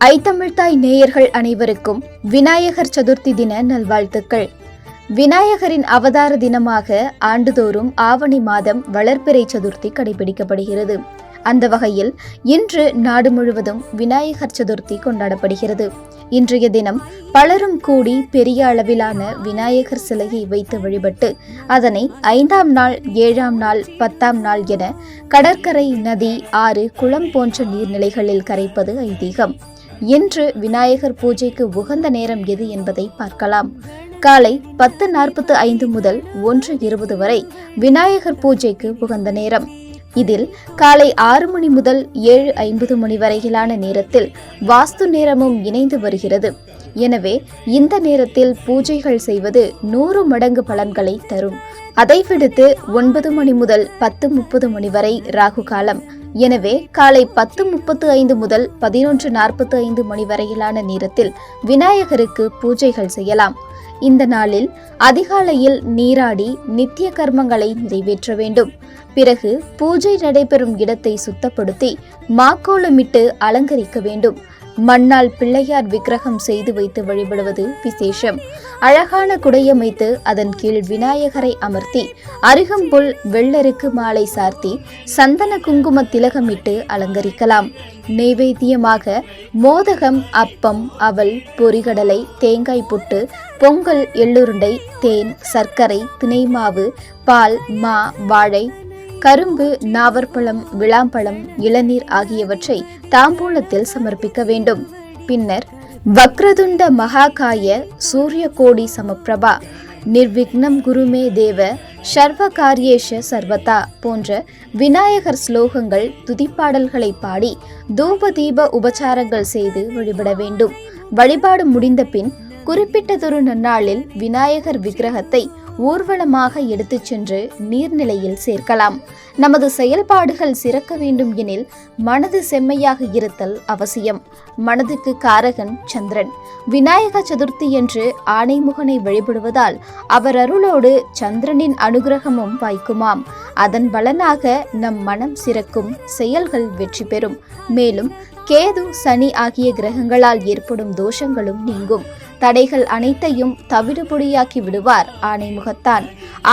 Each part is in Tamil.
ஐத்தமிழ்தாய் நேயர்கள் அனைவருக்கும் விநாயகர் சதுர்த்தி தின நல்வாழ்த்துக்கள். விநாயகரின் அவதார தினமாக ஆண்டுதோறும் ஆவணி மாதம் வளர்ப்பிறை சதுர்த்தி கடைபிடிக்கப்படுகிறது. அந்த வகையில் இன்று நாடு முழுவதும் விநாயகர் சதுர்த்தி கொண்டாடப்படுகிறது. இன்றைய தினம் பலரும் கூடி பெரிய அளவிலான விநாயகர் சிலையை வைத்து வழிபட்டு அதனை ஐந்தாம் நாள் ஏழாம் நாள் பத்தாம் நாள் என கடற்கரை நதி ஆறு குளம் போன்ற நீர்நிலைகளில் கரைப்பது ஐதீகம். இன்று விநாயகர் பூஜைக்கு உகந்த நேரம் எது என்பதை பார்க்கலாம். காலை பத்து நாற்பத்து ஐந்து முதல் ஒன்று இருபது வரை விநாயகர் பூஜைக்கு உகந்த நேரம். இதில் காலை ஆறு மணி முதல் ஏழு ஐம்பது மணி வரையிலான நேரத்தில் வாஸ்து நேரமும் இணைந்து வருகிறது. எனவே இந்த நேரத்தில் பூஜைகள் செய்வது நூறு மடங்கு பலன்களை தரும். அதை விடுத்து ஒன்பது மணி முதல் பத்து முப்பது மணி வரை ராகு காலம் எனவே காலை பத்து முப்பத்து ஐந்து முதல் பதினொன்று நாற்பத்து ஐந்து மணி வரையிலான நேரத்தில் விநாயகருக்கு பூஜைகள் செய்யலாம். இந்த நாளில் அதிகாலையில் நீராடி நித்திய கர்மங்களை நிறைவேற்ற வேண்டும். பிறகு பூஜை நடைபெறும் இடத்தை சுத்தப்படுத்தி மாக்கோலமிட்டு அலங்கரிக்க வேண்டும். மண்ணால் பிள்ளையார் விக்கிரகம் செய்து வைத்து வழிபடுவது விசேஷம். அழகான குடையமைத்து அதன் கீழ் விநாயகரை அமர்த்தி அருகம்புல் வெள்ளருக்கு மாலை சார்த்தி சந்தன குங்கும திலகமிட்டு அலங்கரிக்கலாம். நெய்வேத்தியமாக மோதகம் அப்பம் அவல் பொரிகடலை தேங்காய் புட்டு பொங்கல் எள்ளுருண்டை தேன் சர்க்கரை திணைமாவு பால் மா வாழை கரும்பு நாவற்பழம் விளாம்பழம் இளநீர் ஆகியவற்றை தாம்பூலத்தில் சமர்ப்பிக்க வேண்டும். பின்னர் வக்ரதுண்ட மகாகாய சூரிய கோடி சமப்பிரபா நிர்விக்னம் குருமே தேவ சர்வ காரியேஷ சர்வதா போன்ற விநாயகர் ஸ்லோகங்கள் துதிப்பாடல்களை பாடி தூப தீப உபச்சாரங்கள் செய்து வழிபட வேண்டும். வழிபாடு முடிந்த பின் குறிப்பிட்டதொரு நன்னாளில் விநாயகர் விக்கிரகத்தை ஊர்வலமாக எடுத்துச் சென்று நீர்நிலையில் சேர்க்கலாம். நமது செயல்பாடுகள் சிறக்க வேண்டும் எனில் மனது செம்மையாக இருத்தல் அவசியம். மனதுக்கு காரகன் சந்திரன். விநாயக சதுர்த்தி என்று ஆணைமுகனை வழிபடுவதால் அவர் அருளோடு சந்திரனின் அனுகிரகமும் வாய்க்குமாம். அதன் பலனாக நம் மனம் சிறக்கும் செயல்கள் வெற்றி பெறும். மேலும் கேது சனி ஆகிய கிரகங்களால் ஏற்படும் தோஷங்களும் நீங்கும். தடைகள் அனைத்தையும் தவிடுபொடியாக்கி விடுவார் ஆணைமுகத்தான்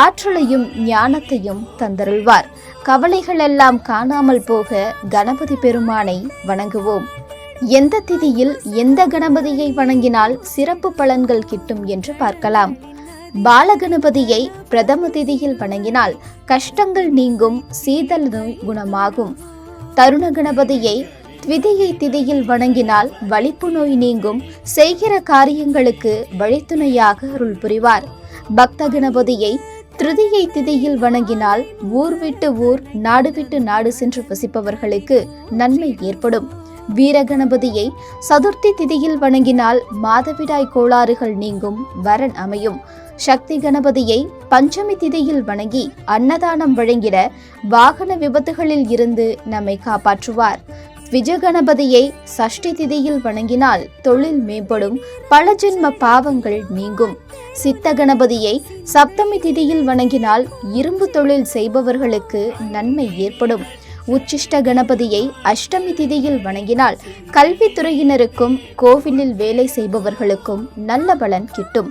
ஆற்றலையும் ஞானத்தையும் தந்தருள்வார். கவலைகளெல்லாம் காணாமல் போக கணபதி பெருமானை வணங்குவோம். எந்த திதியில் எந்த கணபதியை வணங்கினால் சிறப்பு பலன்கள் கிட்டும் என்று பார்க்கலாம். பாலகணபதியை பிரதம திதியில் வணங்கினால் கஷ்டங்கள் நீங்கும் சீதல் நோய் குணமாகும். தருண கணபதியை விதியை திதியில் வணங்கினால் வலிப்பு நோய் நீங்கும் செய்கிற காரியங்களுக்கு வழித்துணையாக அருள் புரிவார். பக்த கணபதியை திருதியை திதியில் வணங்கினால் ஊர் விட்டு ஊர் நாடு விட்டு நாடு சென்று வசிப்பவர்களுக்கு நன்மை ஏற்படும். வீரகணபதியை சதுர்த்தி திதியில் வணங்கினால் மாதவிடாய் கோளாறுகள் நீங்கும் வரன் அமையும். சக்தி கணபதியை பஞ்சமி திதியில் வணங்கி அன்னதானம் வழங்கிட வாகன விபத்துகளில் இருந்து நம்மை காப்பாற்றுவார். விஜயகணபதியை சஷ்டி திதியில் வணங்கினால் தொழில் மேம்படும் பல ஜென்ம பாவங்கள் நீங்கும். சித்த கணபதியை சப்தமி திதியில் வணங்கினால் இரும்பு தொழில் செய்பவர்களுக்கு நன்மை ஏற்படும். உச்சிஷ்ட கணபதியை அஷ்டமி திதியில் வணங்கினால் கல்வித்துறையினருக்கும் கோவிலில் வேலை செய்பவர்களுக்கும் நல்ல பலன் கிட்டும்.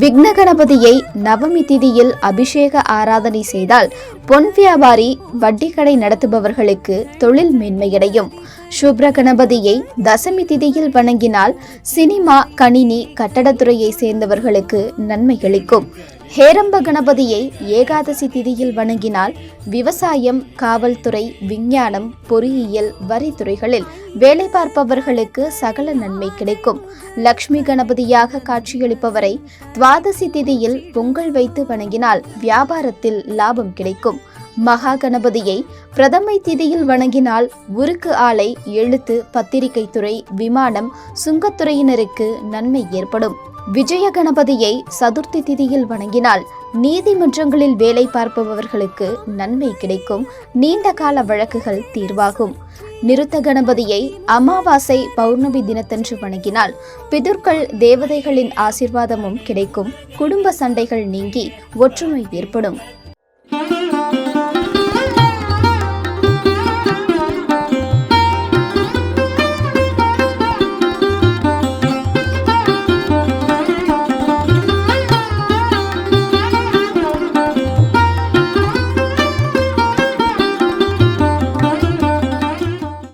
விக்ன கணபதியை நவமி திதியில் அபிஷேக ஆராதனை செய்தால் பொன் வியாபாரி வட்டிக்கடை நடத்துபவர்களுக்கு தொழில் மேன்மையடையும். சுப்ர கணபதியை தசமி திதியில் வணங்கினால் சினிமா கணினி கட்டடத்துறையை சேர்ந்தவர்களுக்கு நன்மை அளிக்கும். ஹேரம்ப கணபதியை ஏகாதசி திதியில் வணங்கினால் விவசாயம் காவல்துறை விஞ்ஞானம் பொறியியல் வரித்துறைகளில் வேலை பார்ப்பவர்களுக்கு சகல நன்மை கிடைக்கும். லக்ஷ்மி கணபதியாக காட்சியளிப்பவரை துவாதசி திதியில் பொங்கல் வைத்து வணங்கினால் வியாபாரத்தில் லாபம் கிடைக்கும். மகா கணபதியை பிரதமை திதியில் வணங்கினால் உருக்கு ஆலை எழுத்து பத்திரிகை துறை விமானம் சுங்கத்துறையினருக்கு நன்மை ஏற்படும். விஜய கணபதியை சதுர்த்தி திதியில் வணங்கினால் நீதிமன்றங்களில் வேலை பார்ப்பவர்களுக்கு நன்மை கிடைக்கும். நீண்ட கால வழக்குகள் தீர்வாகும். நிருத்த கணபதியை அமாவாசை பௌர்ணமி தினத்தன்று வணங்கினால் பிதுர்கள் தேவதைகளின் ஆசிர்வாதமும் கிடைக்கும். குடும்ப சண்டைகள் நீங்கி ஒற்றுமை ஏற்படும்.